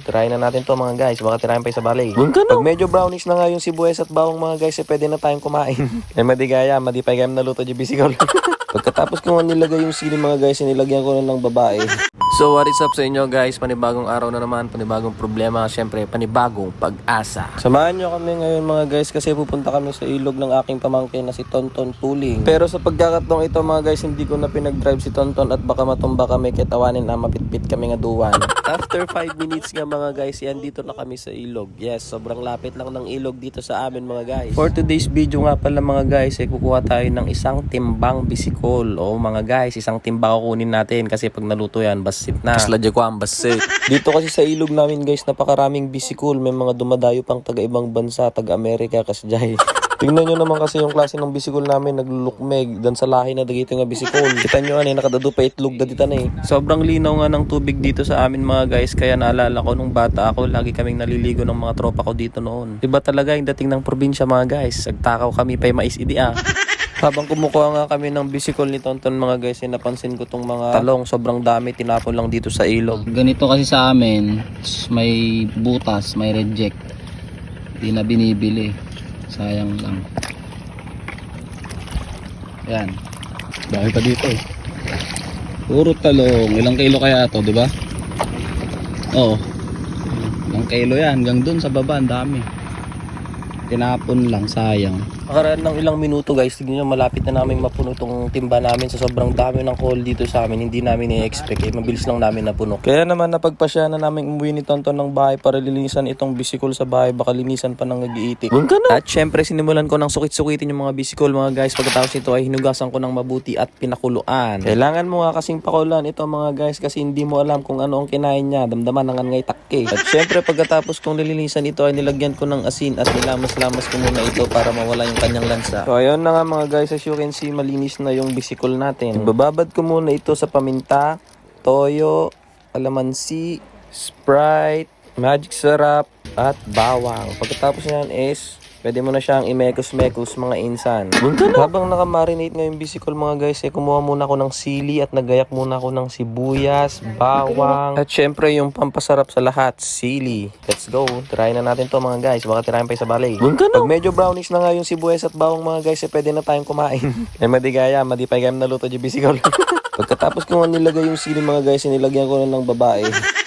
Try na natin to mga guys. Baka tirahin pa sa balay. Pag medyo brownish na nga yung sibuyas at bawang mga guys, eh, pwede na tayong kumain. eh madigaya, madipay kayam naluto di bisikol. Pagkatapos ko nilagay yung sili mga guys, nilagyan ko na ng babae. So what is up sa inyo guys? Panibagong araw na naman, panibagong problema, syempre panibagong pag-asa. Samahan nyo kami ngayon mga guys kasi pupunta kami sa ilog ng aking pamangkin na si Tonton Puling. Pero sa pagkakataong ito mga guys, hindi ko na pinag-drive si Tonton at baka matumba kami kitawanin na mapitpit kami nga duwan. After 5 minutes nga mga guys, yan dito na kami sa ilog. Yes, sobrang lapit lang ng ilog dito sa amin mga guys. For today's video nga pala mga guys, eh, kukuha tayo ng isang timbang bisikol. O mga guys, isang timbang kukunin natin kasi pag naluto yan, basit na. Ladya ko ang basit. dito kasi sa ilog namin guys, napakaraming bisikol. May mga dumadayo pang taga-ibang bansa, taga-Amerika, kasjay. Tingnan nyo naman kasi yung klase ng bisikol namin naglulukmeg dan sa lahi na dagito nga bisikol. Kita nyo ano, nakadado pa itlog dati tan eh. Sobrang linaw nga ng tubig dito sa amin mga guys kaya naalala ko nung bata ako lagi kaming naliligo ng mga tropa ko dito noon. Iba talaga yung dating ng probinsya mga guys. Agtakaw kami pa mais idi ah. Habang kumukuha nga kami ng bisikol ni Tonton mga guys, eh, napansin ko tong mga talong sobrang dami tinapon lang dito sa ilog. Ganito kasi sa amin, may butas, may reject. Hindi na binibili. Sayang lang. Yan. Dahil pa dito eh. Puro talong. Ilang kilo kaya to, di ba? Oo. Ilang kilo yan. Hanggang dun sa baba, ang dami. Tinapon lang, sayang. Makaraan ng ilang minuto guys, tignan nyo malapit na namin mapuno itong timba namin sa sobrang dami ng call dito sa amin. Hindi namin i-expect eh, mabilis lang namin napuno. Kaya naman napagpasya na namin umuwi ni Tonton ng bahay para linisan itong bisikol sa bahay, baka linisan pa ng nag-iitik. At syempre sinimulan ko ng sukit-sukitin yung mga bisikol mga guys. Pagkatapos ito ay hinugasan ko ng mabuti at pinakuluan. Kailangan mo nga kasing pakulan ito mga guys kasi hindi mo alam kung ano ang kinain niya. Damdaman ng ngay takke. At syempre pagkatapos kong nilinisan ito ay nilagyan ko ng asin at nilamas-lamas ko muna ito para mawala yung kanyang lansa. So ayun na nga mga guys, as you can see, malinis na yung bisikol natin. Bababad ko muna ito sa paminta, toyo, alamansi, sprite, magic syrup, at bawang. Pagkatapos yan is, pwede mo na siyang imekos-mekos mga insan. Habang nakamarinate nga yung bisikol mga guys, eh, kumuha muna ako ng sili at nagayak muna ako ng sibuyas, bawang, at syempre yung pampasarap sa lahat, sili. Let's go. Try na natin to mga guys. Baka tirahin pa sa balay. Pag medyo brownish na nga yung sibuyas at bawang mga guys, eh, pwede na tayong kumain. eh madigaya, madipay kayam naluto di bisikol. Pagkatapos ko nga nilagay yung sili mga guys, nilagyan ko na ng babae.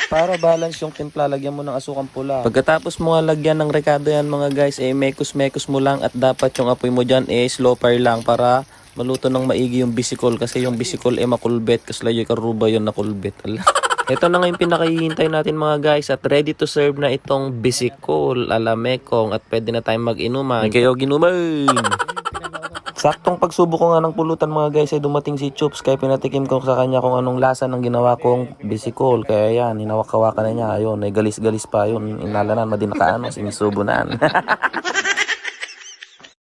Para balance yung timpla, lagyan mo ng asukang pula. Pagkatapos mo nga lagyan ng rekado yan mga guys, eh mekos-mekos mo lang at dapat yung apoy mo dyan eh slow fire lang para maluto ng maigi yung bisikol kasi yung bisikol eh makulbet kasi layo karuba yun na kulbet. Ala. Ito na nga yung pinakahihintay natin mga guys at ready to serve na itong bisikol ala mekong at pwede na tayong mag-inuman. Ay kayo ginuman! Saktong pagsubok ko nga ng pulutan mga guys ay dumating si Chups kaya pinatikim ko sa kanya kung anong lasa ng ginawa kong bisikol. Kaya yan, hinawak-hawakan na niya. Ayun, ay galis-galis pa yun. Inalanan, madinakaano, sinisubo na.